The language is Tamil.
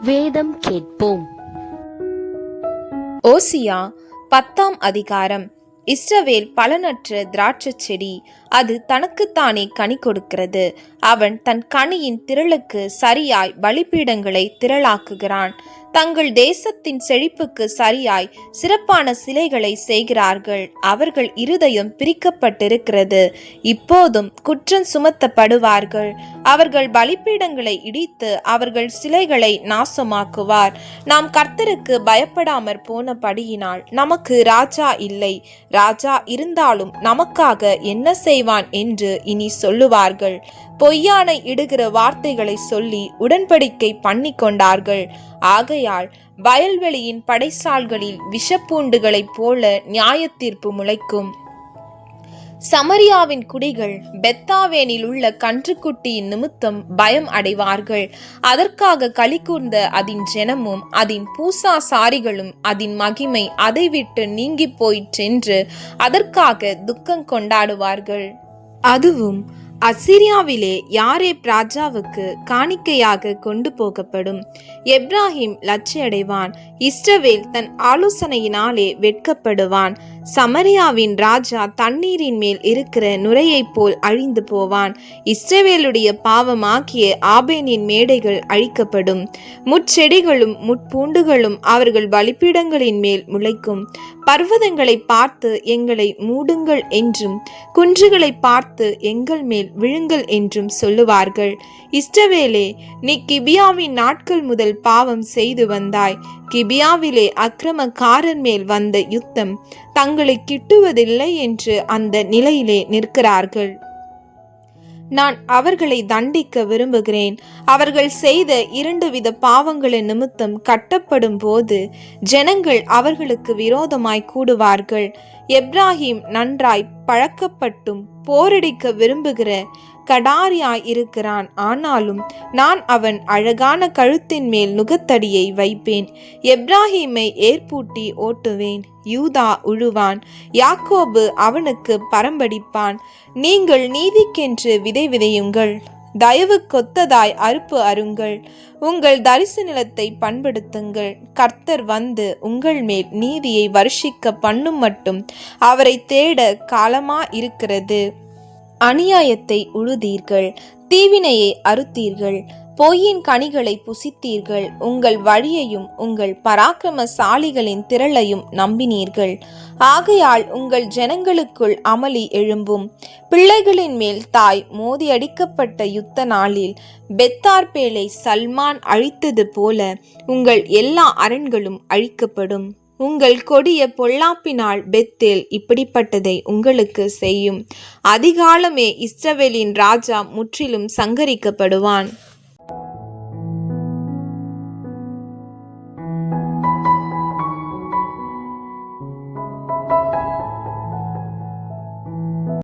வேதம் கேட்போம். ஓசியா பத்தாம் அதிகாரம். இஸ்ரவேல் பலனற்ற திராட்சை செடி அது தனக்குத்தானே கனி கொடுக்கிறது. அவன் தன் கனியின் திரளுக்கு சரியாய் பலிப்பீடங்களை திரளாக்குகிறான். தங்கள் தேசத்தின் செழிப்புக்கு சரியாய் சிறப்பான சிலைகளை செய்கிறார்கள். அவர்கள் இருதயம் பிரிக்கப்பட்டிருக்கிறது. இப்போதும் குற்றம் சுமத்தப்படுவார்கள். அவர்கள் பலிப்பீடங்களை இடித்து அவர்கள் சிலைகளை நாசமாக்குவார். நாம் கர்த்தருக்கு பயப்படாமற் போனபடியினால் நமக்கு ராஜா இல்லை. ராஜா இருந்தாலும் நமக்காக என்ன செய்வான் என்று இனி சொல்லுவார்கள். பொய்யானை இடுகிற வார்த்தைகளை சொல்லி உடன்படிக்கை பண்ணி கொண்டார்கள் ஆகையால் வயல்வெளியின் படைசால்களில் விஷப்பூண்டுகளைப் போல நியாயத்தீர்ப்பு முளைக்கும். சமரியாவின் குடிகள் பெத்தாவேனில் உள்ள கன்றுக்குட்டியின் நிமித்தம் பயம் அடைவார்கள். அதற்காக களி கூர்ந்த அதன் ஜனமும் அதன் பூசா சாரிகளும் அதன் மகிமை அதை விட்டு நீங்கி போயிற்றென்று அதற்காக துக்கம் கொண்டாடுவார்கள். அதுவும் அசிரியாவிலே யாரே ராஜாவுக்கு காணிக்கையாக கொண்டு போகப்படும். எப்ராஹிம் லட்சியடைவான். இஸ்ரவேல் தன் ஆலோசனையினாலே வெட்கப்படுவான். சமரியாவின் ராஜா தண்ணீரின் மேல் இருக்கிற நுரையைப் போல் அழிந்து போவான். இஸ்ரவேலுடைய பாவமாக்கிய ஆபேனின் மேடைகள் அழிக்கப்படும். முட்செடிகளும் முட்பூண்டுகளும் அவர்கள் பலிப்பீடங்களின் மேல் முளைக்கும். பர்வதங்களை பார்த்து எங்களை மூடுங்கள் என்றும் குன்றுகளை பார்த்து எங்கள் மேல் விழுங்கள் என்றும் சொல்லுவார்கள். இஷ்டவேலே நீ கிபியாவின் நாட்கள் முதல் பாவம் செய்து வந்தாய். கிபியாவிலே அக்கிரமக்காரன் மேல் வந்த யுத்தம். தங்களை கிட்டுவதில்லை என்று அந்த நிலையிலே நிற்கிறார்கள். நான் அவர்களை தண்டிக்க விரும்புகிறேன். அவர்கள் செய்த இரண்டு வித பாவங்களின் நிமித்தம் கட்டப்படும் போது ஜனங்கள் அவர்களுக்கு விரோதமாய் கூடுவார்கள். எப்ராஹிம் நன்றாய் பழக்கப்பட்டும் போரடிக்க விரும்புகிற கடாரியாய் இருக்கிறான். ஆனாலும் நான் அவன் அழகான கழுத்தின் மேல் நுகத்தடியை வைப்பேன். எப்ராஹீமை ஏற்பூட்டி ஓட்டுவேன். யூதா உழுவான். யாக்கோபு அவனுக்கு பரம்படிப்பான். நீங்கள் நீதிக்கென்று விதை விதையுங்கள். தயவு கொத்ததாய் அறுப்பு அருங்கள் உங்கள் தரிசு நிலத்தை பண்படுத்துங்கள். கர்த்தர் வந்து உங்கள் மேல் நீதியை வருஷிக்க பண்ணும் மட்டும் அவரை தேட காலமா இருக்கிறது. அநியாயத்தை உழுதீர்கள். தீவினையை அறுத்தீர்கள். பொய்யின் கனிகளை புசித்தீர்கள். உங்கள் வழியையும் உங்கள் பராக்கிரமசாலிகளின் திரளையும் நம்பினீர்கள். ஆகையால் உங்கள் ஜனங்களுக்குள் அமளி எழும்பும். பிள்ளைகளின் மேல் தாய் மோதியடிக்கப்பட்ட யுத்த நாளில் பெத்தார்பேலை சல்மான் அழித்தது போல உங்கள் எல்லா அரண்களும் அழிக்கப்படும். உங்கள் கொடிய பொல்லாப்பினால் பெத்தேல் இப்படிப்பட்டதை உங்களுக்கு செய்யும். அதிகாலமே இஸ்ரவேலின் ராஜா முற்றிலும் சங்கரிக்கப்படுவான்.